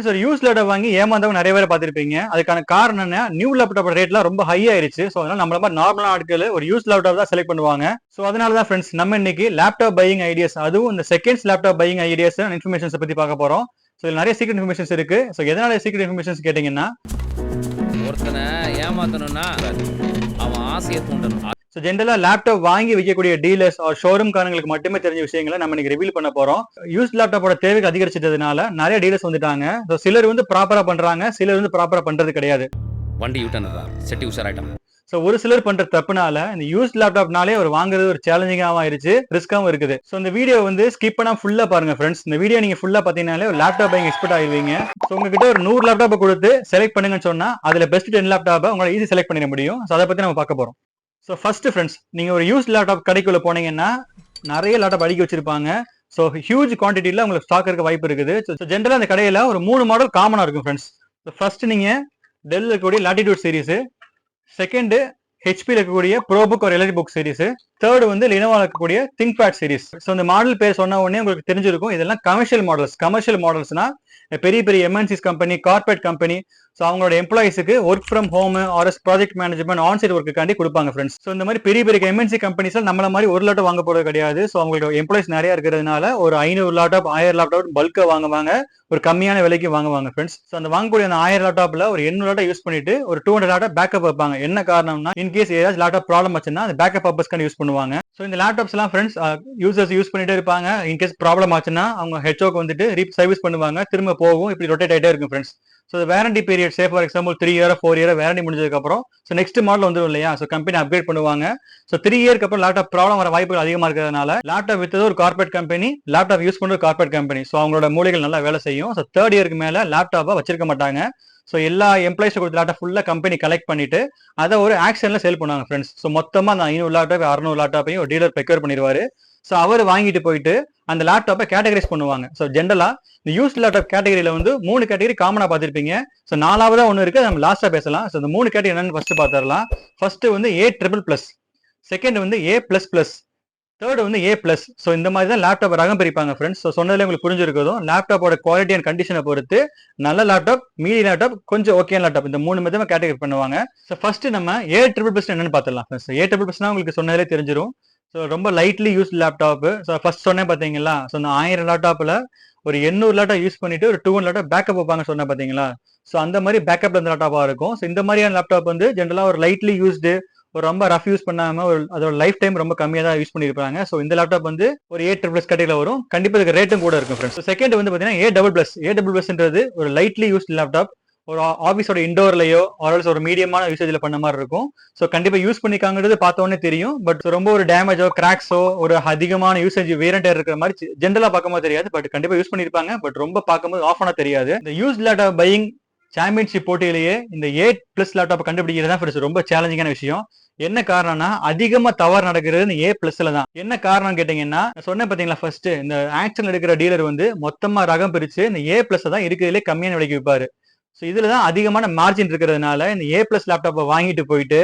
Friends ஒரு use laptop வாங்கி ஏமாந்தவங்க நிறைய பேர் பார்த்துருப்பீங்க. அதுக்கான காரணம் என்ன? நியூ லேப்டாப் ரேட்லாம் ரொம்ப ஹை ஆயிருச்சு. ஸோ அதனால நம்மள மாதிரி நார்மலான ஆட்கள் ஒரு யூஸ் லேப்டாப் தான் செலக்ட் பண்ணுவாங்க. ஸோ அதனால தான் ஃப்ரெண்ட்ஸ் நம்ம இன்னைக்கு லேப்டாப் பையிங் ஐடியாஸ் அதுவும் இந்த seconds laptop buying ideas informations பத்தி பார்க்க போறோம். ஸோ இதில் நிறைய சீக்ரெட் இன்ஃபர்மேஷன்ஸ் இருக்கு. ஸோ எதனால சீக்ரெட் இன்ஃபர்மேஷன்ஸ் கேட்டீங்கன்னா ஒருத்தனை ஏமாத்தணும்னா ஆசையை தூண்டணும். ஸோ ஜென்ரலா லேப்டாப் வாங்கி விற்கக்கூடிய டீலர்ஸ் ஆர் ஷோரூம் காரங்களுக்கு மட்டுமே தெரிஞ்ச விஷயங்களை நம்ம இன்னைக்கு ரிவீல் பண்ண போறோம். யூஸ் லேப்டாப்போட தேவைக்கு அதிகரிச்சதுனால நிறைய டீலர்ஸ் வந்துட்டாங்க. ஸோ சிலர் வந்து ப்ராப்பரா பண்றாங்க சிலர் வந்து ப்ராப்பரா பண்றது கிடையாது. வண்டி யூட்டனதா செட்டி உஷாராயிட்டான் ஸோ ஒரு சிலர் பண்ற தப்புனால இந்த யூஸ் லேப்டாப்னாலே ஒரு வாங்குறது ஒரு சேலஞ்சிங்காகவும் ஆயிருச்சு ரிஸ்க்காகவும் இருக்குது. ஸோ இந்த வீடியோ வந்து ஸ்கிப் பண்ணா ஃபுல்லா பாருங்க ஃப்ரெண்ட்ஸ் இந்த வீடியோ நீங்க ஃபுல்லா பாத்தீங்கன்னாலே ஒரு லேப்டாப் பையங்க எக்ஸ்பர்ட் ஆயிருவீங்க. ஸோ உங்ககிட்ட ஒரு நூறு லேப்டாப்பை கொடுத்து செலக்ட் பண்ணுங்கன்னு சொன்னா அதுல பெஸ்ட் டென் லேப்டாப்பை உங்களால ஈஸி செலக்ட் பண்ணிட முடியும். ஸோ அதை பத்தி நம்ம பார்க்க போறோம். ஸோ ஃபர்ஸ்ட் ஃப்ரெண்ட்ஸ் நீங்க ஒரு யூஸ் லேப்டாப் கடைக்குள்ள போனீங்கன்னா நிறைய லேப்டாப் அடிக்க வச்சிருப்பாங்க. ஸோ ஹியூஜ் குவான்டிட்டியில் உங்களுக்கு ஸ்டாக் இருக்க வாய்ப்பு இருக்குது. ஸோ ஜென்ரலாக அந்த கடையில் ஒரு மூணு மாடல் காமனாக இருக்கும் ஃப்ரெண்ட்ஸ் ஸோ ஃபர்ஸ்ட் நீங்கள் டெல் இருக்கக்கூடிய லாட்டிடியூட் சீரிஸ் செகண்ட் ஹெச்பியில் இருக்கக்கூடிய ப்ரோபுக் ஒரு எலக்ட்ரிக் புக் சீரிஸு தேர்ட் வந்து லினோவால இருக்கக்கூடிய திங்க் பேட் சீரிஸ் ஸோ இந்த மாடல் பேர் சொன்ன உடனே உங்களுக்கு தெரிஞ்சிருக்கும். இதெல்லாம் கமர்ஷியல் மாடல்ஸ் கமர்ஷியல் மாடல்ஸ்னா பெரிய பெரிய MNCs company corporate company so அவங்களோட எம்ப்ளாயிஸுக்கு ஒர்க் ஃப்ரம் ஹோம் ஆர்எஸ் ப்ராஜெக்ட் மேனேஜ்மெண்ட் ஆன்சைட் ஒர்க்குக்காண்டி கொடுப்பாங்க ஃப்ரெண்ட்ஸ் ஸோ இந்த மாதிரி பெரிய பெரிய எம்என்சி கம்பெனிஸ்ல நம்மள மாதிரி ஒரு லேப்டாப் வாங்க போறது கிடையாது. ஸோ அவங்களோட எம்ப்ளாயிஸ் நிறைய இருக்கிறதுனால ஒரு ஐநூறு லேப்டாப் ஆயிரம் லேப்டாப் பல்கா வாங்குவாங்க. ஒரு கம்மியான விலைக்கு வாங்குவாங்க ஃப்ரெண்ட்ஸ் ஸோ அந்த வாங்கக்கூடிய அந்த ஆயிரம் லேப்டாப்ல ஒரு எண்ணூறு லேப்டாப் யூஸ் பண்ணிட்டு ஒரு டூ ஹண்ட்ரட் லேப்டாப் பேக்கப் வைப்பாங்க. என்ன காரணம்னா இன்கேஸ் ஏதாச்சும் லேப்டாப் ப்ராப்ளம் ஆச்சுன்னா அந்த பேக்கப் பர்பஸ்க்கான யூஸ் பண்ணுவாங்க. ஸோ இந்த லேப்டாப்ஸ்லாம் ஃப்ரெண்ட்ஸ் யூசர்ஸ் யூஸ் பண்ணிட்டே இருப்பாங்க. இன்கேஸ் ப்ராப்ளம் ஆச்சுன்னா அவங்க ஹெச்ஓக்கு வந்துட்டு ரீப் சர்வீஸ் பண்ணுவாங்க. திரும்ப போகும். இப்படி ரொட்டேட் ஆகிட்டே இருக்கும் friends so warranty period say for example three year four year warranty முடிஞ்சதுக்கப்புறம் ஸோ நெக்ஸ்ட் மாடல் வந்துடும் இல்லையா? ஸோ கம்பெனி அப்கிரேட் பண்ணுவாங்க. ஸோ த்ரீ இயர்க்கு அப்புறம் லேப்டாப் ப்ராப்ளம் வர வாய்ப்புகள் அதிகமாக இருக்கிறதுனால லேப்டாப் வித்தது ஒரு கார்பரேட் கம்பெனி லேப்டாப் யூஸ் பண்ணுறது கார்பரேட் கம்பெனி ஸோ அவங்களோட மூலைகள் நல்லா வேலை செய்யும். ஸோ தேர்ட் இயருக்கு மேலே லேப்டாப்பை வச்சிருக்க மாட்டாங்க. ஸோ எல்லா எம்ப்ளாயிஸ் கொடுத்த லேப்டாப் ஃபுல்லாக கம்பெனி கலெக்ட் பண்ணிட்டு அதை ஒரு ஆக்ஷன்ல சேல் பண்ணுவாங்க ஃப்ரெண்ட்ஸ் ஸோ மொத்தமாக அந்த ஐநூறு லேப்டாப் அறுநூறு லேப்டாப்பையும் ஒரு டீலர் ப்ரெக்யூர் பண்ணிடுவார். ஸோ அவர் வாங்கிட்டு போயிட்டு அந்த லேப்டாப்பை கேட்டகரைஸ் பண்ணுவாங்க. ஸோ ஜென்ரலாக இந்த யூஸ் லேப்டாப் கேட்டகரியில் வந்து மூணு கேட்டகரி காமனாக பார்த்துருப்பீங்க. ஸோ நாலாவதாக ஒன்று இருக்குது நம்ம லாஸ்ட்டாக பேசலாம். ஸோ இந்த மூணு கேட்டகரி என்னென்னு ஃபஸ்ட்டு பார்த்துடலாம் ஃபஸ்ட்டு வந்து ஏ ட்ரிபிள் ப்ளஸ் செகண்ட் வந்து ஏ ப்ளஸ் ப்ளஸ் தேர்ட் வந்து ஏ பிளஸ் ஸோ இந்த மாதிரி தான் லேப்டாப் ரகம் பிரிப்பாங்க ஃப்ரெண்ட்ஸ் ஸோ சொன்னதுல உங்களுக்கு புரிஞ்சிருக்கதும் லேப்டாப்போட குவாலிட்டி அண்ட் கண்டிஷனை பொறுத்து நல்ல லேப்டாப் மீடி லேப்டாப் கொஞ்சம் ஓகே லேப்டாப் இந்த மூணு விதமா கேட்டகரி பண்ணுவாங்க. ஸோ ஃபர்ஸ்ட் நம்ம ஏ ட்ரிபிள் பிளஸ் என்னன்னு பார்த்துலாம் ஃப்ரெண்ட்ஸ் ஏ ட்ரிபிள் பிளஸ்னா உங்களுக்கு சொன்னதுலே தெரிஞ்சிரும். ஸோ ரொம்ப lightly use laptop so first சொன்னேன் பார்த்தீங்களா? ஸோ அந்த ஆயிரம் லேப்டாப்பில் ஒரு எண்ணூறு லேப்டாப் யூஸ் பண்ணிட்டு ஒரு டூ லேப்டாப் பேக்கப் வைப்பாங்க சொன்னேன் பார்த்தீங்களா? ஸோ அந்த மாதிரி பேக்கப்ல இருந்த லேப்டாப்பாக இருக்கும். ஸோ இந்த மாதிரியான லேப்டாப் வந்து ஜென்ரலாக ஒரு லைட்லி யூஸ்டு ஒரு ரொம்ப ரஃப் யூஸ் பண்ணாம ஒரு அதோட லைஃப் டைம் ரொம்ப கம்மியாக தான் யூஸ் பண்ணியிருப்பாங்க ஸோ இந்த லேப்டாப் வந்து ஒரு ஏ ட்ரிபிள் பிளஸ் வரும். கண்டிப்பாக இதுக்கு ரேட்டும் கூட இருக்கும் ஃப்ரெண்ட்ஸ் செகண்ட் வந்து பார்த்தீங்கன்னா A double plus A double பிளஸ்ன்றது ஒரு லைட்லி யூஸ்ட் லேப்டாப் ஒரு ஆஃபீஸோட இண்டோர்லயோ ஆர்எல்ஸ் ஒரு மீடியமான யூசேஜில் பண்ண மாதிரி இருக்கும். ஸோ கண்டிப்பாக யூஸ் பண்ணிக்காங்கிறது பார்த்தோன்னே தெரியும். பட் ரொம்ப ஒரு டேமேஜோ கிராக்ஸோ ஒரு அதிகமான யூசேஜ் வேரண்டர் இருக்கிற மாதிரி ஜென்ரலாக பார்க்கும்போது தெரியாது. பட் கண்டிப்பாக யூஸ் பண்ணியிருப்பாங்க பட் ரொம்ப பார்க்கும்போது ஆஃப் ஆனா தெரியாது. இந்த யூஸ் லேப்டாப் பையிங் சாம்பியன்ஷிப் போட்டியிலேயே இந்த ஏ பிளஸ் லேப்டாப் கண்டுபிடிக்கிறது தான் ரொம்ப சேலஞ்சிங்கான விஷயம். என்ன காரணம்னா அதிகமா தவறு நடக்கிறது இந்த ஏ பிளஸ்ல தான். என்ன காரணம் கேட்டீங்கன்னா சொன்னேன் பாத்தீங்களா ஃபர்ஸ்ட் இந்த ஆக்சன் எடுக்கிற டீலர் வந்து மொத்தமா ரகம் பிரிச்சு இந்த ஏ பிளஸ் தான் இருக்கிறதுலே கம்மியான விலைக்கு விற்பாரு ஸோ இதுல தான் அதிகமான மார்ஜின் இருக்கிறதுனால இந்த ஏ பிளஸ் லேப்டாப்பை வாங்கிட்டு போயிட்டு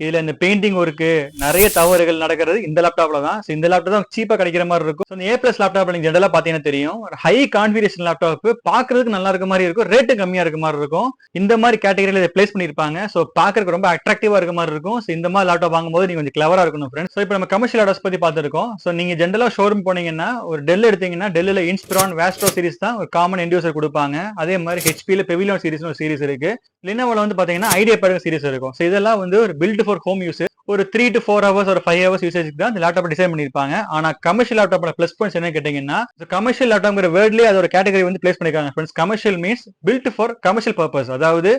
இதுல இந்த பெயிண்டிங் ஒர்க்கு நிறைய தவறுகள் நடக்கிறது இந்த லேப்டாப்ல தான். ஸோ இந்த லேப்டாப் தான் சீப்பா கிடைக்கிற மாதிரி இருக்கும். ஸோ ஏ பிளஸ் லேப்டாப் நீங்க ஜெனரலா பாத்தீங்கன்னா தெரியும். ஒரு ஹை கான்ஃபிகரேஷன் லேப்டாப் பாக்குறதுக்கு நல்லா இருக்க மாதிரி இருக்கும். ரேட்டு கம்மியா இருக்க மாதிரி இருக்கும். இந்த மாதிரி கேட்டகரியில இதை பிளேஸ் பண்ணிருப்பாங்க ஸோ பாக்குறதுக்கு ரொம்ப அட்ராக்டிவா இருக்க மாதிரி இருக்கும். ஸோ இந்த மாதிரி லேப்டாப் வாங்கும்போது நீங்க கொஞ்சம் கிளவரா இருக்கணும் ஃப்ரெண்ட்ஸ் ஸோ இப்போ நம்ம கமர்ஷியல் லேப்டாப்ஸ் பத்தி பார்த்துருக்கோம். ஸோ நீங்க ஜென்ரலா ஷோரூம் போனீங்கன்னா ஒரு டெல் எடுத்தீங்கன்னா டெல்லில் இன்ஸ்பிரான் வேஸ்ட்ரோ சீரிஸ் தான் ஒரு காமன் எண்டியூசர் கொடுப்பாங்க. அதே மாதிரி ஹெச்பியில் பெவிலியன் சீரிஸ் ஒரு சீரிஸ் இருக்கு. லினோவில் வந்து பார்த்தீங்கன்னா ஐடியா பேட் சீரிஸ் இருக்கும். ஸோ இதெல்லாம் வந்து ஒரு பில்ட் ஃபார் ஹோம் யூஸ் ஒரு த்ரீ டு ஃபோர் ஹவர்ஸ் ஒரு ஃபைவ் ஹவர்ஸ் யூசேஜ் தான் இந்த லேப்டாப் டிசைன் பண்ணியிருப்பாங்க. ஆனால் கமர்ஷியல் லேப்டாப்போட ப்ளஸ் பாயிண்ட்ஸ் என்ன கேட்டிங்கன்னா கமர்ஷியல் லேப்டாப்ங்கிற வேர்ட்லேயே அதோட கேட்டகரி வந்து பிளேஸ் பண்ணிருக்காங்க friends commercial means build for commercial purpose அதாவது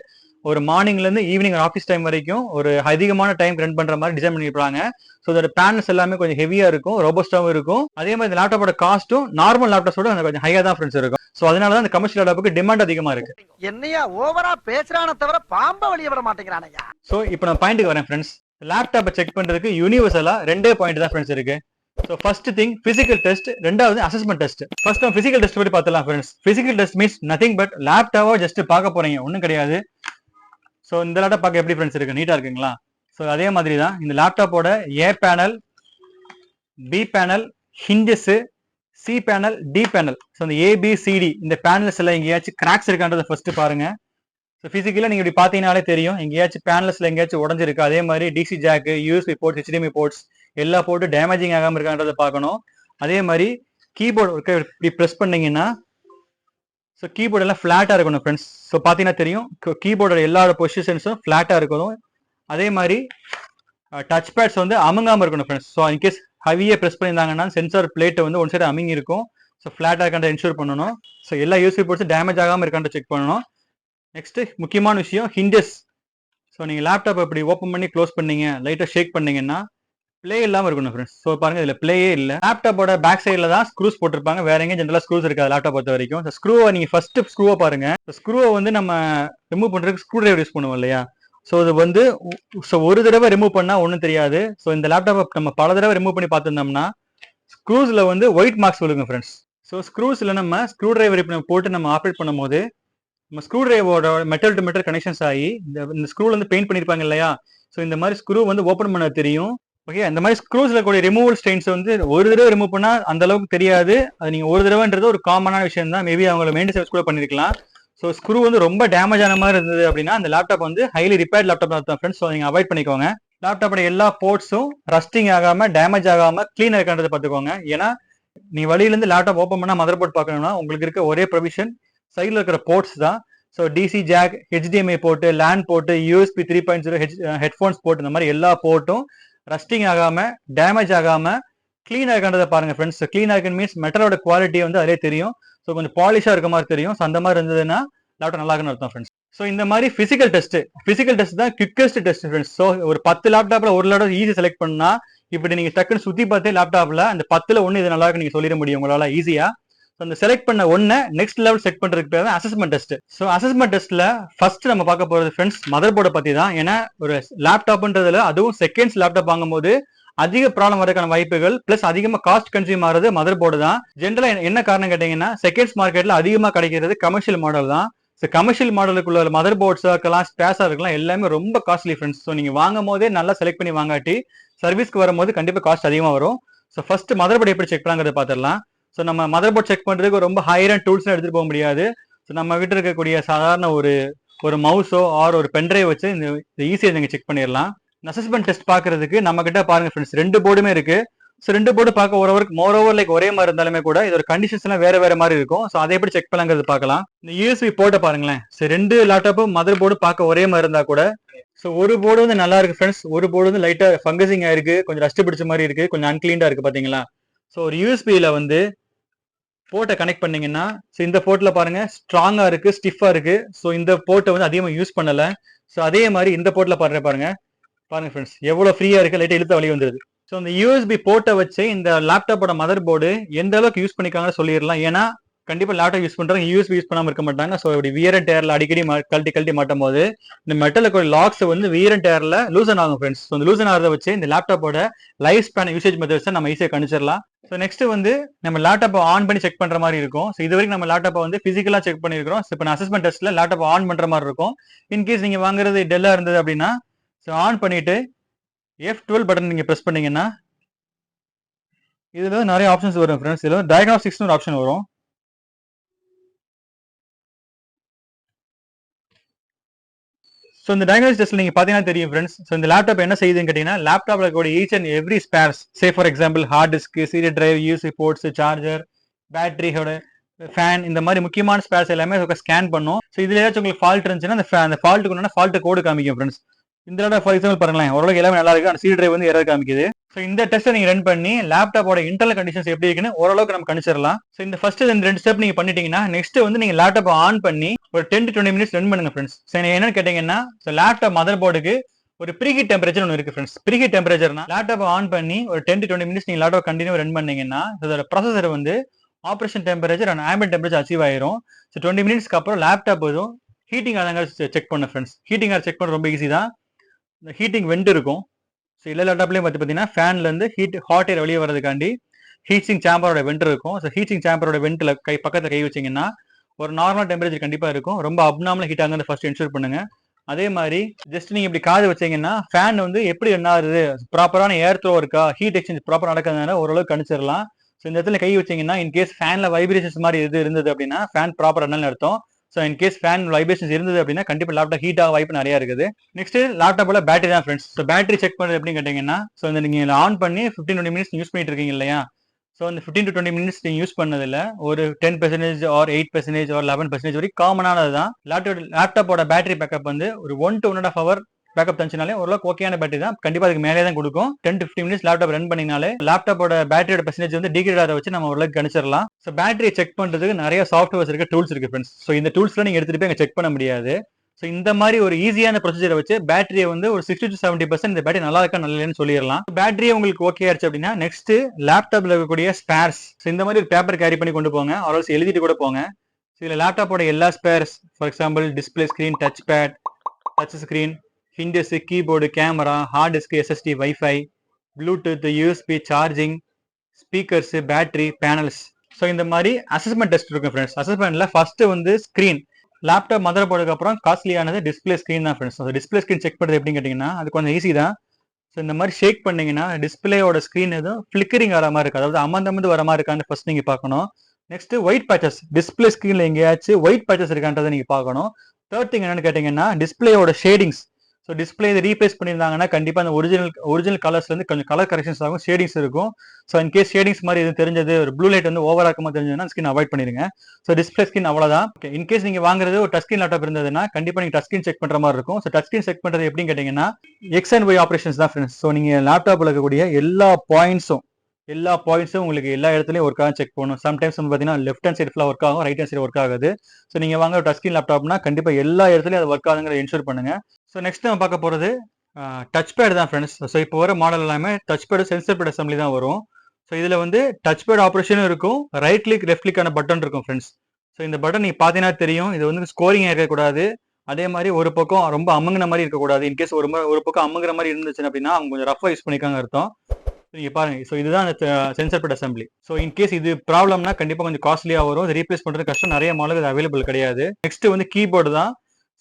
ஒரு மார்னிங்ல இருந்து ஈவினிங் ஆஃபீஸ் டைம் வரைக்கும் ஒரு அதிகமான டைம் ரன் பண்ணுற மாதிரி டிசைன் பண்ணியிருப்பாங்க. ஸோ அதோட பேனல்ஸ் எல்லாமே கொஞ்சம் ஹெவியாக இருக்கும் ரோபோஸ்டாவும் இருக்கும். அதே மாதிரி இந்த லேப்டாப்போட காஸ்ட்டும் நார்மல் லேப்டாப்ஸோட கொஞ்சம் ஹையாக தான் ஃப்ரெண்ட்ஸ் இருக்கும். ஸோ அதனால தான் இந்த கமர்ஷியல் லேப்டாப்புக்கு டிமாண்ட் அதிகமா இருக்கு. என்னையா ஓவரா பேசுறான தவிர பாம்ப வெளிய விட மாட்டேங்கிறானயா? ஸோ இப்போ நான் பாயிண்ட்டுக்கு வரேன் ஃப்ரெண்ட்ஸ் லேப்டாப்பை செக் பண்றதுக்கு யூனிவர்சலா ரெண்டே பாயிண்ட் தான் ஃப்ரெண்ட்ஸ் இருக்கு. So first thing physical test ரெண்டாவது அசஸ்மெண்ட் டெஸ்ட் ஃபர்ஸ்ட் நம்ம பிசிக்கல் டெஸ்ட் பத்தி பார்த்தலாம் friends physical test means nothing but லேப்டாப்போ just பார்க்க போறீங்க. ஒன்றும் கிடையாது. ஸோ இந்த லேப்டாப் பார்க்க எப்படி ஃப்ரெண்ட்ஸ் இருக்கு? நீட்டா இருக்குங்களா? ஸோ அதே மாதிரி தான் இந்த லேப்டாப்போட A panel B panel hinges C panel D panel so அந்த ஏபிசிடி இந்த பேனல்ஸ் எல்லாம் எங்கேயாச்சும் கிராக்ஸ் இருக்கான்றதை ஃபர்ஸ்ட் பாருங்க. ஸோ ஃபிசிக்கலாக நீங்கள் இப்படி பார்த்தீங்கனாலே தெரியும். எங்கேயாச்சும் பேனல்ஸில் எங்கேயாச்சும் உடஞ்சிருக்கு. அதே மாதிரி DC jack USB ports HDMI ports எல்லா போர்ட்டும் டேமேஜிங் ஆகாமல் இருக்கான்றதை பார்க்கணும். அதே மாதிரி கீபோர்டு இப்படி ப்ரெஸ் பண்ணீங்கன்னா ஸோ கீபோர்டு எல்லாம் ஃப்ளாட்டாக இருக்கணும் ஃப்ரெண்ட்ஸ் ஸோ பார்த்தீங்கன்னா தெரியும். கீபோர்டோட எல்லா பொசிஷன்ஸும் ஃப்ளாட்டாக இருக்கணும். அதே மாதிரி டச் பேட்ஸ் வந்து அமுங்காமல் இருக்கணும் ஃப்ரெண்ட்ஸ் ஸோ இன்கேஸ் ஹவியை ப்ரெஸ் பண்ணியிருந்தாங்கன்னா சென்சார் பிளேட்டை வந்து ஒன் சைடு அமிங்கி இருக்கும் ஸோ ஃப்ளாட்டாக இருக்கான்ற என்ஷூர் பண்ணணும். ஸோ எல்லா யூஸ்பி போர்ட்ஸும் டேமேஜ் ஆகாமல் இருக்கான்ற செக் பண்ணணும். நெக்ஸ்ட் முக்கியமான விஷயம் ஹிண்டஸ் ஸோ நீங்கள் லேப்டாப் இப்படி ஓப்பன் பண்ணி க்ளோஸ் பண்ணீங்க லைட்டாக ஷேக் பண்ணீங்கன்னா ப்ளே இல்லாமல் இருக்கணும் ஃப்ரெண்ட்ஸ் ஸோ பாருங்கள் இதில் ப்ளேயே இல்லை. லேப்டாப்போட பேக் சைடில் தான் ஸ்க்ரூஸ் போட்டிருப்பாங்க. வேற எங்கேயும் ஜென்ரலாக ஸ்க்ரூஸ் இருக்காது லேப்டாப் பொறுத்த வரைக்கும். ஸோ ஸ்க்ரூவை நீங்கள் ஃபஸ்ட்டு ஸ்க்ரூவை பாருங்க. ஸ்க்ரூவை வந்து நம்ம ரிமூவ் பண்ணுறதுக்கு ஸ்க்ரூ டிரைவர் யூஸ் பண்ணுவோம் இல்லையா? ஸோ இது வந்து ஸோ ஒரு தடவை ரிமூவ் பண்ணால் ஒன்றும் தெரியாது. ஸோ இந்த லேப்டாப்பை நம்ம பல தடவை ரிமூவ் பண்ணி பார்த்துருந்தோம்னா ஸ்க்ரூஸில் வந்து ஒயிட் மார்க்ஸ் விழுங்க ஃப்ரெண்ட்ஸ் ஸோ ஸ்க்ரூஸில் நம்ம ஸ்க்ரூ டிரைவர் இப்போ நம்ம போட்டு நம்ம ஆப்ரேட் பண்ணும்போது நம்ம ஸ்க்ரூ டிரைவரோட மெட்டல் டு மெட்டல் கனெக்ஷன்ஸ் ஆகி இந்த இந்த ஸ்க்ரூவில் வந்து பெயிண்ட் பண்ணியிருப்பாங்க இல்லையா? ஸோ இந்த மாதிரி ஸ்க்ரூ வந்து ஓப்பன் பண்ண தெரியும். ஓகே அந்த மாதிரி ஸ்க்ரூஸில் கூடிய ரிமூவல் ஸ்டெயின்ஸ் வந்து ஒரு தடவை ரிமூவ் பண்ணால் அந்த அளவுக்கு தெரியாது. அது நீங்கள் ஒரு தடவைன்றது ஒரு காமனான விஷயம் தான் மேபி அவங்கள மெயின்டென் சர்வீஸ் கூட பண்ணியிருக்கலாம் ஸோ ஸ்க்ரூ வந்து ரொம்ப டேமேஜ் ஆன மாதிரி இருந்தது அப்படின்னா அந்த லேப்டாப் வந்து ஹைலி ரிப்பேர்ட் லேப்டாப் தான் ஃப்ரெண்ட்ஸ் ஸோ நீங்கள் அவாய்ட் பண்ணிக்கோங்க. லேப்டாப்போட எல்லா போர்ட்ஸும் ரஸ்டிங் ஆகாம டேமேஜ் ஆகாமல் க்ளீன் இருக்கின்றதை பார்த்துக்கோங்க. ஏன்னா நீ வழியில இருந்து லேப்டாப் ஓப்பன் பண்ணால் மதர் போர்ட் பார்க்கணும்னா உங்களுக்கு இருக்க ஒரே ப்ரொவிஷன் சைடில் இருக்கிற போர்ட்ஸ் தான். ஸோ டிசி ஜாக் ஹெச்டிஎம்ஐ போட்டு லேண்ட் போட்டு USB three point zero H headphones போட்டு இந்த மாதிரி எல்லா போர்ட்டும் ரஸ்டிங் ஆகாமல் டேமேஜ் ஆகாமல் க்ளீனாக இருக்கின்றதை பாருங்க ஃப்ரெண்ட்ஸ் க்ளீனாக ஆகுன்னு மீன்ஸ் மெட்டலோட குவாலிட்டி வந்து அதிலே தெரியும். ஸோ கொஞ்சம் பாலிஷாக இருக்க மாதிரி தெரியும். ஸோ அந்த மாதிரி இருந்ததுன்னா லேப்டாப் நல்லா இருக்குன்னு அர்த்தம் ஃப்ரெண்ட்ஸ் ஸோ இந்த மாதிரி ஃபிசிக்கல் டெஸ்ட் ஃபிசிக்கல் டெஸ்ட் தான் குவிக்கஸ்ட் டெஸ்ட் ஃப்ரெண்ட்ஸ் ஸோ ஒரு பத்து லேப்டாப்ல ஒரு லேப்டாப் ஈஸி செலக்ட் பண்ணா இப்படி நீங்க டக்குன்னு சுத்தி பார்த்தே லேப்டாப்ல அந்த பத்துல ஒன்று இது நல்லா இருக்கு நீங்க சொல்லிட முடியும் உங்களால ஈஸியா ஸோ அந்த செலக்ட் பண்ண ஒன்று நெக்ஸ்ட் லெவல் செட் பண்ணுறதுக்கு பேர் தான் அசஸ்மெண்ட் டெஸ்ட் ஸோ அசஸ்மெண்ட் டெஸ்ட்டில் ஃபர்ஸ்ட் நம்ம பார்க்க போகிறது ஃப்ரெண்ட்ஸ் மதர் போர்டை பற்றி தான் ஏன்னா ஒரு லேப்டாப்ன்றதுல அதுவும் செகண்ட்ஸ் லேப்டாப் வாங்கும்போது அதிக ப்ராப்ளம் வரதுக்கான வாய்ப்புகள் பிளஸ் அதிகமா காஸ்ட் கன்சியூம் ஆகிறது மதர் போர்டு தான். ஜென்ரலா என்ன காரணம் கேட்டீங்கன்னா செகண்ட்ஸ் மார்க்கெட்ல அதிகமா கிடைக்கிறது கமர்ஷியல் மாடல் தான். ஸோ கமர்ஷியல் மாடலுக்குள்ள மதர் போர்ட்ஸாக இருக்கலாம் ஸ்பேஸா இருக்கலாம் எல்லாமே ரொம்ப காஸ்ட்லி ஃப்ரெண்ட்ஸ் ஸோ நீங்க வாங்கும் போதே நல்லா செலக்ட் பண்ணி வாங்காட்டி சர்வீஸ்க்கு வரும்போது கண்டிப்பா காஸ்ட் அதிகமா வரும். ஸோ ஃபர்ஸ்ட் மதர் போர்டு எப்படி செக் பண்ணலாங்கிறத பார்த்துடலாம் ஸோ நம்ம மதர் போர்ட் செக் பண்றதுக்கு ரொம்ப ஹையர் டூல்ஸ் எடுத்துட்டு போக முடியாது. ஸோ நம்ம வீட்டில் இருக்கக்கூடிய சாதாரண ஒரு ஒரு மவுஸோ ஆர் ஒரு பென்ட்ரைவ் வச்சு இந்த ஈஸியாக நீங்கள் செக் பண்ணிடலாம். அசஸ்மெண்ட் டெஸ்ட் பாக்குறதுக்கு நம்ம கிட்ட பாருங்க ஃப்ரெண்ட்ஸ் ரெண்டு போர்டுமே இருக்கு. ஸோ ரெண்டு போர்டு பார்க்க ஒரு ஓவருக்கு மோர் ஓவர் லைக் ஒரே மாதிரி இருந்தாலுமே கூட இதோட கண்டிஷன்ஸ் எல்லாம் வேற வேற மாதிரி இருக்கும். ஸோ அதை எப்படி செக் பண்ணலாங்கிறது பார்க்கலாம். இந்த யூஎஸ்பி போட்ட பாருங்களேன். ஸோ ரெண்டு லேப்டாப்பும் மதர் போர்டு பார்க்க ஒரே மாதிரி இருந்தா கூட ஸோ ஒரு போர்டு வந்து நல்லா இருக்கு ஃப்ரெண்ட்ஸ் ஒரு போர்டு வந்து லைட்டா ஃபங்கசிங் ஆயிருக்கு கொஞ்சம் ரஸ்ட் பிடிச்ச மாதிரி இருக்கு. கொஞ்சம் அன்கிளீன்டா இருக்கு பாத்தீங்களா? ஸோ ஒரு யூஎஸ்பியில வந்து போர்ட்டை கனெக்ட் பண்ணீங்கன்னா ஸோ இந்த போர்ட்டில் பாருங்க ஸ்ட்ராங்கா இருக்கு ஸ்டிஃபா இருக்கு. ஸோ இந்த போர்ட்டை வந்து அதிகமாக யூஸ் பண்ணல. ஸோ அதே மாதிரி இந்த போர்ட்டில் பாருங்க பாருங்க. பாருங்க ஃப்ரெண்ட்ஸ் எவ்வளோ ஃப்ரீயாக இருக்குது லைட்டாக இழுத்த வழி வந்துருது. ஸோ இந்த யூஎஸ்பி போர்ட்டை வச்சு இந்த லேப்டாப்போட மதர் போர்டு எந்த அளவுக்கு யூஸ் பண்ணிக்காங்கன்னு சொல்லிடலாம். ஏன்னா கண்டிப்பாக லேப்டாப் யூஸ் பண்ணுறாங்க யூஎஸ்பி யூஸ் பண்ணாம இருக்க மாட்டாங்க. ஸோ இப்படி வீரன் டயரில் அடிக்கடி கழட்டி கழட்டி மாட்டும் போது இந்த மெட்டலுக்கு லாக்ஸ் வந்து வீரன் டயரில் லூசன் ஆகும் ஃப்ரெண்ட்ஸ் ஸோ இந்த லூசன் ஆகிறத வச்சு இந்த லேப்டாப்போட லைஃப் ஸ்பேன் யூசேஜ் மெத்தட்ஸை நம்ம ஈஸியாக கணிச்சிடலாம். ஸோ நெக்ஸ்ட் வந்து நம்ம லேப்டாப்பை ஆன் பண்ணி செக் பண்ணுற மாதிரி இருக்கும். ஸோ இது வரைக்கும் நம்ம லேப்டாப்பை வந்து ஃபிசிக்கலாக செக் பண்ணியிருக்கிறோம். ஸோ இப்போ அசஸ்மெண்ட் டெஸ்ட்டில் லேப்டாப் ஆன் பண்ணுற மாதிரி இருக்கும். இன்கேஸ் நீங்கள் வாங்குறது டெல்லாக இருந்தது அப்படின்னா ஸோ ஆன் பண்ணிவிட்டு எஃப் டுவெல் பட்டன் நீங்கள் ப்ரெஸ் பண்ணீங்கன்னா இதில் வந்து நிறைய ஆப்ஷன்ஸ் வரும் ஃப்ரெண்ட்ஸ் இதுல டயக்னாஸ்டிக்ஸ்னு ஒரு ஆப்ஷன் வரும். ஸோ இந்த டயக்னாஸ்டிக் டெஸ்ட்ல நீங்கள் பார்த்தீங்கன்னா தெரியும் ஃப்ரெண்ட்ஸ் ஸோ இந்த லேப்டாப் என்ன செய்யுதுன்னு கேட்டிங்கன்னா லேப்டாப்பில் இருக்கக்கூடிய each and every spares say for example hard disk serial drive UC ports charger பேட்டரியோட ஃபேன் இந்த மாதிரி முக்கியமான ஸ்பேர்ஸ் எல்லாமே ஸ்கேன் பண்ணும். ஸோ இதுல ஏதாச்சும் உங்களுக்கு ஃபால்ட் இருந்துச்சுன்னா அந்த fa- அந்த ஃபால்ட்டுக்கு ஃபால்ட் கோடு காமிக்கும் ஃப்ரெண்ட்ஸ் இந்த லேப்டாப் ஃபார் எக்ஸாம்பிள் பாருங்களேன். ஓரளவுக்கு எல்லாமே நல்லா இருக்கு. அந்த சி டிரைவ் வந்து எரர் காமிக்குது. ஸோ இந்த டெஸ்ட்டை நீங்க ரன் பண்ணி லேப்டாப்போட இன்டர்னல் கண்டிஷன்ஸ் எப்படி இருக்குன்னு ஓரளவுக்கு நம்ம கணிச்சிடலாம் ஸோ இந்த ஃபர்ஸ்ட் இந்த ரெண்டு ஸ்டெப் நீங்க பண்ணிட்டீங்கன்னா நெக்ஸ்ட் வந்து நீங்க லேப்டாப் ஆன் பண்ணி ஒரு ten to twenty minutes run பண்ணுங்க ஃப்ரெண்ட்ஸ் ஸோ என்னன்னு கேட்டீங்கன்னா ஸோ லேப்டாப் மதர் போர்டுக்கு ஒரு ப்ரீஹீட் டெம்பரேச்சர் ஒன்று இருக்கு ஃப்ரெண்ட்ஸ் ப்ரீஹீட் டெம்பரேச்சர்னா லேப்டாப் ஆன் பண்ணி ஒரு டென் டு டுவெண்ட்டி மினிட்ஸ் நீங்க லேப்டாப் கண்டினியூ ரன் பண்ணீங்கன்னா அதோட ப்ராசஸர் வந்து operation temperature and ambient temperature achieve ஆயிரும். ஸோ டுவெண்ட்டி மினிட்ஸ்க்கு அப்புறம் லேப்டாப் எதுவும் ஹீட்டிங் ஆதாங்க செக் பண்ண ஃப்ரெண்ட்ஸ் ஹீட்டிங் ஆர் செக் பண்ண ரொம்ப ஈஸி தான். இந்த ஹீட்டிங் வெண்ட் இருக்கும். ஸோ எல்லா லேப்டாப்லையும் பார்த்து பார்த்தீங்கன்னா ஃபேன்லேருந்து ஹீட் ஹாட் ஏர் வெளியே வரதுக்காண்டி ஹீட்டிங் சேம்பரோட வெண்ட் இருக்கும். ஸோ ஹீட்டிங் சேம்பரோட வெண்ட்டில் கை பக்கத்தில் கை வச்சீங்கன்னா ஒரு நார்மல் டெம்பரேச்சர் கண்டிப்பாக இருக்கும். ரொம்ப அப்னாமல் ஹீட் ஆகுது ஃபர்ஸ்ட் இன்ஷூர் பண்ணுங்க. அதே மாதிரி ஜஸ்ட் நீங்கள் இப்படி காது வச்சீங்கன்னா ஃபேன் வந்து எப்படி என்ன ஆகுது? ப்ராப்பரான ஏர் த்ரோ இருக்கா? ஹீட் எக்ஸ்சேஞ்ச் ப்ராப்பராக நடக்கிறதுனால ஓரளவுக்கு கணிச்சிடலாம் ஸோ இந்த இடத்துல கை வச்சீங்கன்னா இன்கேஸ் ஃபேன்ல வைப்ரேஷன்ஸ் மாதிரி இது இருந்தது அப்படின்னா ஃபேன் ப்ராப்பர் என்னன்னு அர்த்தம். ஸோ இன்கேஸ் ஃபேன் வைப்ரேஷன்ஸ் இருந்தது அப்படின்னா கண்டிப்பாக லேப்டாப் ஹீட் ஆக வாய்ப்பு நிறைய இருக்குது. நெக்ஸ்ட் லேப்டாப்ல பேட்டரி தான் ஃப்ரெண்ட்ஸ் ஸோ பேட்டரி செக் பண்ணுறது எப்படின்னு கேட்டிங்கன்னா ஸோ இந்த நீங்கள் ஆன் பண்ணி ஃபிஃப்டின் டுவெண்ட்டி மினிட்ஸ் யூஸ் பண்ணிட்டு இருக்கீங்க இல்லையா? ஸோ அந்த ஃபிஃப்டின் டு டுவெண்ட்டி மினிட்ஸ் நீங்கள் யூஸ் பண்ணதில் ஒரு ten percentage or eight percentage or eleven percentage வரைக்கும் காமனானது தான் லேப்டாப் லேப்டாப்போட பேட்டரி பேக்கப் வந்து ஒரு one to one and hour backup தந்துச்சுனாலே ஓரளவுக்கு ஓகேயான பேட்டரி தான். கண்டிப்பா அதுக்கு மேலே தான் கொடுக்கும். Ten to fifty minutes laptop run பண்ணினாலே லேப்டாப்போட பேட்டரியோட பெர்சன்டேஜ் வந்து டிகிரேட் ஆகிறத வச்சு நம்ம ஓரளவுக்கு கணிச்சிடலாம். ஸோ பேட்டரியை செக் பண்ணுறதுக்கு நிறைய சாஃப்ட்வேர்ஸ் இருக்கு டூல்ஸ் இருக்கு ஃப்ரெண்ட்ஸ் ஸோ இந்த டூல்ஸ்லாம் நீங்கள் எடுத்துட்டு போய் செக் பண்ண முடியாது. ஸோ இந்த மாதிரி ஒரு ஈஸியான ப்ரொசீஜரை வச்சு பேட்டரியை வந்து ஒரு சிக்ஸ்டி டு செவன்டி பர்சன்ட் இந்த பேட்டரி நல்லா இருக்கா நல்லா சொல்லிடலாம். பேட்டரி உங்களுக்கு ஓகே ஆயிடுச்சு அப்படின்னா நெக்ஸ்ட் லேப்டாப்ல இருக்கக்கூடிய ஸ்பேர்ஸ் ஸோ இந்த மாதிரி ஒரு பேப்பர் கேரி பண்ணி கொண்டு போங்க. ஆல்சோ எழுதிட்டு கூட போங்க. சில இதில் லேப்டாப்போட எல்லா spares for example display screen touch pad touch screen hinges keyboard camera hard disk SSD wifi Bluetooth USB charging speakers battery panels so இந்த மாதிரி அசஸ்மெண்ட் டெஸ்ட் இருக்கும் ஃப்ரெண்ட்ஸ் அசஸ்மெண்ட்ல ஃபர்ஸ்ட் வந்து ஸ்க்ரீன் லேப்டாப் மதர் போர்டுக்கு அப்புறம் காஸ்ட்லியானது டிஸ்பிளே ஸ்க்ரீன் தான் ஃப்ரெண்ட்ஸ் டிஸ்பிளே ஸ்க்ரீன் செக் பண்ணுறது எப்படின்னு கேட்டிங்கன்னா அது கொஞ்சம் ஈஸி தான். ஸோ இந்த மாதிரி ஷேக் பண்ணிங்கன்னா டிஸ்பிளேயோட ஸ்க்ரீன் எதுவும் ஃபிளிக்கரிங் வர மாதிரி இருக்கு அதாவது அமர்ந்து அமர்ந்து வர மாதிரி இருக்கான்னு ஃபர்ஸ்ட் நீங்கள் பார்க்கணும். நெக்ஸ்ட் ஒயிட் பேச்சஸ் டிஸ்பிளே ஸ்க்ரீனில் எங்கேயாச்சும் ஒயிட் பேச்சஸ் இருக்கான்றதை நீங்கள் பார்க்கணும். தேர்ட் திங் என்னன்னு கேட்டிங்கன்னா டிஸ்பிளேயோட ஷேடிங்ஸ் ஸோ டிஸ்பிளே இதை ரீப்ளேஸ் பண்ணியிருந்தாங்கன்னா கண்டிப்பாக அந்த ஒரிஜினல் ஒரிஜினல் கலர்ஸ்லேருந்து கொஞ்சம் கலர் கரெக்ஷன்ஸ் ஆகும் ஷேடிங்ஸ் இருக்கும். ஸோ இன் கேஸ் ஷேடிங்ஸ் மாதிரி எதுவும் தெரிஞ்சது ஒரு ப்ளூ லைட் வந்து ஓவர் ஆக்கமாக தெரிஞ்சதுன்னா ஸ்கின் அவாய்ட் பண்ணிருங்க. ஸோ டிஸ்பிளே ஸ்கின் அவ்வளோதான் ஓகே இன்கேஸ் நீங்கள் வாங்குறது ஒரு டஸ்கின் லேப்டாப் இருந்ததுன்னா கண்டிப்பாக நீங்கள் டஸ்கின் செக் பண்ணுற மாதிரி இருக்கும். ஸோ டஸ்கின் செக் பண்ணுறது எப்படின்னு கேட்டிங்கன்னா எக்ஸ் அண்ட் ஒய் ஆப்ரேஷன்ஸ் தான் ஃப்ரெண்ட்ஸ் ஸோ நீங்கள் லேப்டாப்பில் இருக்கக்கூடிய எல்லா பாயிண்ட்ஸும் எல்லா பாயிண்ட்ஸும் உங்களுக்கு எல்லா இடத்துலையும் ஒர்க் ஆகும் செக் பண்ணணும் சம்டைம்ஸ் வந்து பார்த்தீங்கன்னா லெஃப்ட் ஹேண்ட் சைடு ஃபுல்லாக ஒர்க் ஆகும் ரைட் ஹேண்ட் சைடு ஒர்க் ஆகுது. ஸோ நீங்கள் வாங்க டச் ஸ்க்ரீன் லேப்டாப்னா கண்டிப்பாக எல்லா இடத்துலையும் அது ஒர்க் ஆகுங்கிறத என்ஷூர் பண்ணுங்க. ஸோ நெக்ஸ்ட் நம்ம பார்க்க போகிறது டச் பேட் தான் ஃப்ரெண்ட்ஸ் ஸோ இப்போ வர மாடல் எல்லாமே touch pad sensor pad assembly தான் வரும். ஸோ இதில் வந்து டச் பேட் ஆப்ரேஷனும் இருக்கும். ரைட் கிளிக் லெஃப்ட் கிளிக்கான பட்டன் இருக்கும் ஃப்ரெண்ட்ஸ் ஸோ இந்த பட்டன் நீங்கள் பார்த்தீங்கன்னா தெரியும். இது வந்து ஸ்கோரிங் இருக்கக்கூடாது. அதே மாதிரி ஒரு பக்கம் ரொம்ப அமுங்கின மாதிரி இருக்கக்கூடாது. இன்கேஸ் ஒரு ஒரு பக்கம் அமுங்குற மாதிரி இருந்துச்சு அப்படின்னா அவங்க கொஞ்சம் ரஃபாக யூஸ் பண்ணிக்காங்க அர்த்தம். நீங்க பாருங்க. ஸோ இதுதான் அந்த sensor pad assembly so in case இது ப்ராப்ளம்னா கண்டிப்பாக கொஞ்சம் காஸ்ட்லியாக வரும். ரீப்ளேஸ் பண்ணுறது கஷ்டம். நிறைய மாடல் இது அவைலபிள் கிடையாது. நெக்ஸ்ட் வந்து கீபோர்டு தான்.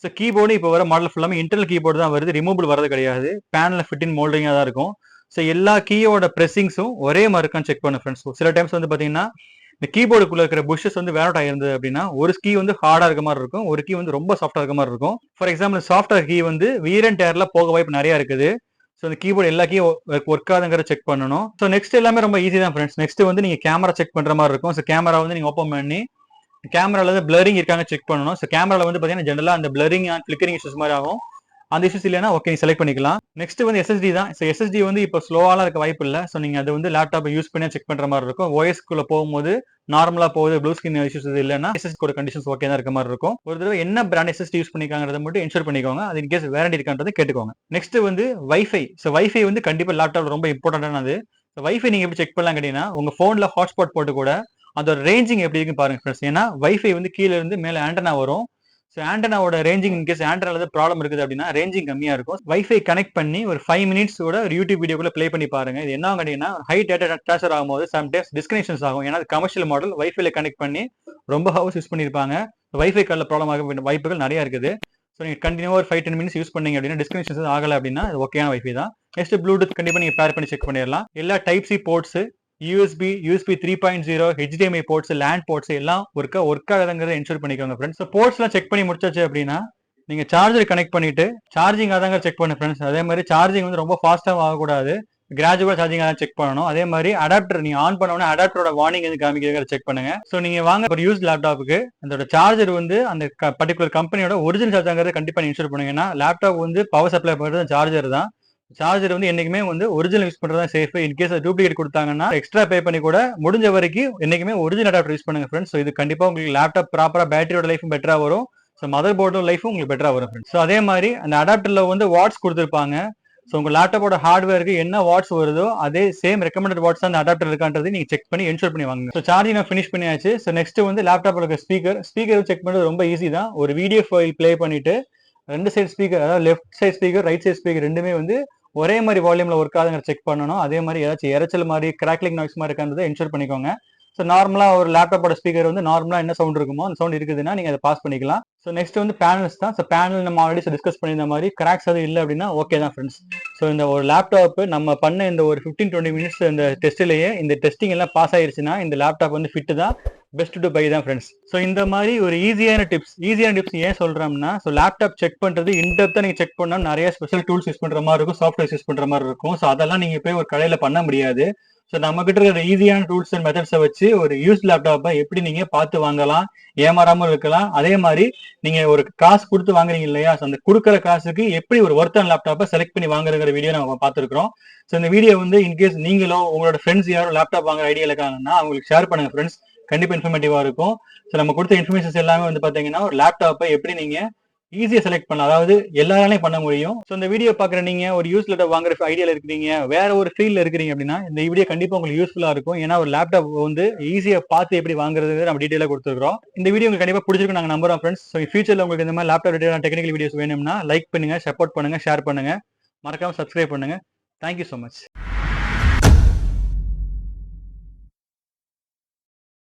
ஸோ கீபோர்டு இப்போ வர மாடல் ஃபுல்லாமே இன்டர்னல் கீபோர்டு தான் வருது. ரிமூவபிள் வரது கிடையாது. பேனில் ஃபிட்டின் மோல்டிங்காக தான் இருக்கும். ஸோ எல்லா கீயோட ப்ரெஸ்ஸிங்ஸும் ஒரே மாதிரி இருக்கான்னு செக் பண்ணு ஃப்ரெண்ட்ஸ் சில டைம்ஸ் வந்து பார்த்தீங்கன்னா இந்த கீபோர்டுக்குள்ள இருக்கிற புஷஸ் வந்து வேரோட் ஆயிருந்தது அப்படின்னா ஒரு கீ வந்து ஹார்டா இருக்க மாதிரி இருக்கும். ஒரு கீ வந்து ரொம்ப சாஃப்டா இருக்க மாதிரி இருக்கும். ஃபார் எக்ஸாம்பிள் சாஃப்ட்வேர் கீ வந்து வீரன் டேர்ல போக வாய்ப்பு நிறைய இருக்குது. ஸோ இந்த கீபோர்டு எல்லா கீ ஒர்க் ஆகுதுங்கிற செக் பண்ணணும். ஸோ நெக்ஸ்ட் எல்லாமே ரொம்ப ஈஸி தான் ஃப்ரெண்ட்ஸ் நெக்ஸ்ட் வந்து நீங்கள் கேமரா செக் பண்ணுற மாதிரி இருக்கும். ஸோ கேமரா வந்து நீங்கள் ஓப்பன் பண்ணி கேமராவில் வந்து பிளரிங் இருக்காங்க செக் பண்ணணும். ஸோ கேமராவில் வந்து பார்த்தீங்கன்னா ஜென்ரலாக அந்த பிளரிங் அண்ட் ஃபிளிக்கரிங் இஷ்யூஸ் மாதிரி ஆகும். அந்த இஷ்யூஸ் இல்லைனா ஓகே செலக்ட் பண்ணிக்கலாம். நெக்ஸ்ட் வந்து எஸ்எஸ்டி தான். ஸோ எஸ்எஸ்டி வந்து இப்போ ஸ்லோவாலாம் இருக்க வாய்ப்பு இல்லை. ஸோ நீங்கள் அது வந்து லேப்டாப்பை யூஸ் பண்ணி செக் பண்ணுற மாதிரி இருக்கும். OS போகும்போது நார்மலாக போகுது ப்ளூ ஸ்கின் இஷ்யூஸ் இல்லைன்னா எஸ்எஸ்டி கூட கண்டிஷன்ஸ் ஓகே தான் இருக்க மாதிரி இருக்கும். ஒரு தடவை என்ன பிராண்ட் எஸ்எஸ்டி யூஸ் பண்ணிக்காங்கிறத மட்டும் என்ஷூர் பண்ணிக்கோங்க. அது இன்கேஸ் வேரண்டி இருக்கான்றதை கேட்டுக்கோங்க. நெக்ஸ்ட் வந்து வைஃபை ஸோ வைஃபை வந்து கண்டிப்பாக லேப்டாப் ரொம்ப இம்பார்ட்டன்டானது ஸோ வைஃபை நீங்கள் எப்படி செக் பண்ணலாம் கேட்டீங்கன்னா உங்கள் ஃபோனில் ஹாட்ஸ்பாட் போட்டு கூட அதோட ரேஞ்சிங் எப்படி இருக்குன்னு பாருங்க ஃப்ரெண்ட்ஸ் ஏன்னா வைஃபை வந்து கீழே இருந்து மேலே ஆண்டனா வரும். ஸோ ஆண்டனாவோட ரேஞ்சிங் இன்கேஸ் ஆண்டனால ப்ராப்ளம் இருக்குது அப்படின்னா ரேஞ்சிங் கம்மியாக இருக்கும். வைஃபை கனெக்ட் பண்ணி ஒரு ஃபைவ் மினிட்ஸோட ஒரு யூடியூப் வீடியோக்குள்ள ப்ளே பண்ணி பாருங்க. இது என்ன கேட்டீங்கன்னா ஹை டேட்டா ட்ரான்ஸ்ஃபர் ஆகும்போது சம்டைம்ஸ் டிஸ்கனெக்ஷன்ஸ் ஆகும். ஏன்னா கமர்ஷியல் மாடல் வைஃபைல கனெக்ட் பண்ணி ரொம்ப ஹவர்ஸ் யூஸ் பண்ணியிருப்பாங்க. வைஃபை காலில் ப்ராப்ளம் ஆக வாய்ப்புகள் நிறைய இருக்குது. ஸோ நீங்கள் கண்டினியூ ஒரு ஃபைவ் டென் மினிட்ஸ் யூஸ் பண்ணீங்க அப்படின்னா டிஸ்கனெக்ஷன்ஸ் ஆகலை அப்படின்னா அது ஓகேயான வைஃபை தான். நெக்ஸ்ட் ப்ளூடூத் கண்டிப்பாக நீங்கள் பேர் பண்ணி செக் பண்ணிடலாம். எல்லா type C ports USB USB three point zero HDMI ports LAN ports எல்லாம் ஒர்க்க ஒர்க் ஆகுதுங்கிறத என்ஷூர் பண்ணிக்கோங்க ஃப்ரெண்ட்ஸ் போர்ட்ஸ்லாம் செக் பண்ணி முடிச்சாச்சு அப்படின்னா நீங்க சார்ஜர் கனெக்ட் பண்ணிட்டு சார்ஜிங் அதாங்க செக் பண்ணு ஃப்ரெண்ட்ஸ் அதே மாதிரி சார்ஜிங் வந்து ரொம்ப ஃபாஸ்ட்டாக ஆகக்கூடாது. கிராஜுவல் சார்ஜிங் அதான் செக் பண்ணணும். அதே மாதிரி அடாப்டர் நீங்க ஆன் பண்ண உடனே அடாப்டரோட வார்னிங் எது காமிக்கிறத செக் பண்ணுங்க. ஸோ நீங்க வாங்க ஒரு யூஸ் லேப்டாப்புக்கு அதோட சார்ஜர் வந்து அந்த பர்டிகுலர் கம்பெனியோட ஒரிஜினல் சார்ஜாங்கிறத கண்டிப்பாக இன்ஷூர் பண்ணுங்கன்னா லேப்டாப் வந்து பவர் சப்ளை பண்ணுறது சார்ஜர் தான். சார்ஜர் வந்து என்னைக்குமே வந்து ஒரிஜினல் யூஸ் பண்றது தான் சேஃப் இன்கேஸ் டூப்ளிகேட் கொடுத்தாங்கன்னா எக்ஸ்ட்ரா பே பண்ணி கூட முடிஞ்ச வரைக்கும் என்னைக்குமே ஒரிஜினல் அடாப்டர் யூஸ் பண்ணுங்க ஃப்ரெண்ட்ஸ் ஸோ இது கண்டிப்பாக உங்களுக்கு லேப்டாப் ப்ராப்பராக பேட்டரியோட லைஃப் பெட்டரா வரும். ஸோ மதர் போர்டும் லைஃபும் உங்களுக்கு பெட்டராக வரும் ஃப்ரெண்ட்ஸ் ஸோ அதே மாதிரி அந்த அடாப்டரில் வந்து வாட்ஸ் கொடுத்துருப்பாங்க. ஸோ உங்கள் லேப்டாப்போட ஹார்ட்வேருக்கு என்ன வாட்ஸ் வருதோ அதே சேம் ரெக்கமெண்டட் வாட்ஸ் அந்த அடாப்டர் இருக்கான்றது நீங்கள் செக் பண்ணி என்ஷூர் பண்ணி வாங்க ஸோ சார்ஜிங் நான் ஃபினிஷ் பண்ணியாச்சு. ஸோ நெக்ஸ்ட் வந்து லேப்டாப்பில் இருக்க ஸ்பீக்கர் ஸ்பீக்கர் செக் பண்ணுறது ரொம்ப ஈஸி தான். ஒரு வீடியோ ஃபைல் ப்ளே பண்ணிட்டு ரெண்டு சைடு ஸ்பீக்கர் அதாவது left side speaker right side speaker ரெண்டுமே வந்து ஒரே மாதிரி வால்யூம்ல ஒர்க் ஆகுதுங்கிற செக் பண்ணணும். அதே மாதிரி ஏதாச்சும் இறைச்சல் மாதிரி கிராக்லிங் நாய்ஸ் மாதிரி இருக்கிறத என்ஷூர் பண்ணிக்கோங்க. ஸோ நார்மலாக ஒரு லேப்டாப்போட ஸ்பீக்கர் வந்து நார்மலாக என்ன சவுண்ட் இருக்குமோ அந்த சவுண்ட் இருக்குதுன்னா நீங்கள் அதை பாஸ் பண்ணிக்கலாம். ஸோ நெக்ஸ்ட் வந்து பேனல்ஸ் தான். ஸோ பேனல் நம்ம ஆல்ரெடி டிஸ்கஸ் பண்ணியிருந்த மாதிரி கிராக்ஸ் அது இல்லை அப்படின்னா ஓகே தான் ஃப்ரெண்ட்ஸ் ஸோ இந்த ஒரு லேப்டாப் நம்ம பண்ண இந்த ஒரு ஃபிஃப்டீன் டுவெண்ட்டி மினிட்ஸ் இந்த டெஸ்ட்லேயே இந்த டெஸ்டிங் எல்லாம் பாஸ் ஆயிருச்சுன்னா இந்த லேப்டாப் வந்து ஃபிட்டு தான் பெஸ்ட் டு பை தான் ஃப்ரெண்ட்ஸ் ஸோ இந்த மாதிரி ஒரு ஈஸியான டிப்ஸ் ஈஸியான டிப்ஸ் ஏன் சொல்கிறோம்னா ஸோ லேப்டாப் செக் பண்ணுறது இன்டெப்தா நீங்கள் செக் பண்ணால் நிறைய ஸ்பெஷல் டூல்ஸ் யூஸ் பண்ணுற மாதிரி இருக்கும் சாஃப்ட்வேர்ஸ் யூஸ் பண்ணுற மாதிரி இருக்கும். ஸோ அதெல்லாம் நீங்கள் போய் ஒரு கடையில் பண்ண முடியாது. ஸோ நம்ம கிட்ட இருக்கிற ஈஸியான டூல்ஸ் அண்ட் மெத்தட்ஸை வச்சு ஒரு யூஸ் லேப்டாப்பை எப்படி நீங்க பார்த்து வாங்கலாம் ஏமாறாம இருக்கலாம். அதே மாதிரி நீங்க ஒரு காசு கொடுத்து வாங்குறீங்க இல்லையா? அந்த கொடுக்குற காசுக்கு எப்படி ஒரு ஒர்த்தன் லேப்டாப்பை செலக்ட் பண்ணி வாங்குறங்கிற வீடியோ நம்ம பார்த்துருக்கோம் ஸோ இந்த வீடியோ வந்து இன்கேஸ் நீங்களோ உங்களோட ஃப்ரெண்ட்ஸ் யாரும் லேப்டாப் வாங்குற ஐடியா இருக்காங்கன்னா அவங்களுக்கு ஷேர் பண்ணுங்க ஃப்ரெண்ட்ஸ் கண்டிப்பா இன்ஃபர்மேட்டிவா இருக்கும். ஸோ நம்ம கொடுத்த இன்ஃபர்மேஷன்ஸ் எல்லாமே வந்து பாத்தீங்கன்னா ஒரு லேப்டாப்பை எப்படி நீங்க ஈஸியாக செலக்ட் பண்ணலாம் அதாவது எல்லாராலையும் பண்ண முடியும். ஸோ இந்த வீடியோ பார்க்குற நீங்கள் ஒரு யூஸ் லெட்டர் வாங்குற ஐடியாவில் இருக்கிறீங்க வேற ஒரு ஃபீல்டில் இருக்கிறீங்க அப்படின்னா இந்த வீடியோ கண்டிப்பாக உங்களுக்கு யூஸ்ஃபுல்லாக இருக்கும். ஏன்னா ஒரு லேப்டாப் வந்து ஈஸியாக பார்த்து எப்படி வாங்குறது நம்ம டீட்டெயிலாக கொடுத்துருக்கோம் இந்த வீடியோ உங்களுக்கு பிடிச்சிருக்கு பிடிச்சிருக்கும் நாங்க நம்புறோம் ஃப்ரெண்ட்ஸ் ஸோ ஃபியூச்சரில் உங்களுக்கு இந்த மாதிரி லேப்டாப் ரிலேட்டடான டெக்னிக்கல் வீடியோஸ் வேணும்னா லைக் பண்ணுங்கள் சப்போர்ட் பண்ணுங்க ஷேர் பண்ணுங்கள் மறக்காமல் சப்ஸ்கிரைப் பண்ணுங்க. Thank you so much